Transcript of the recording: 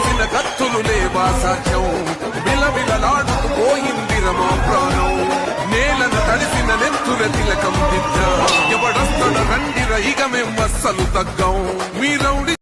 కోసిన కత్తులు లేవా సాధ్యం విలవిలలాడుతూ పోయింది రమా ప్రాణం. నేలను తడిసిన నెత్తుల తిలకం దిద్ద. ఎవడొస్తడ రండిర ఇక మేం అస్సలు తగ్గం. మీరౌడి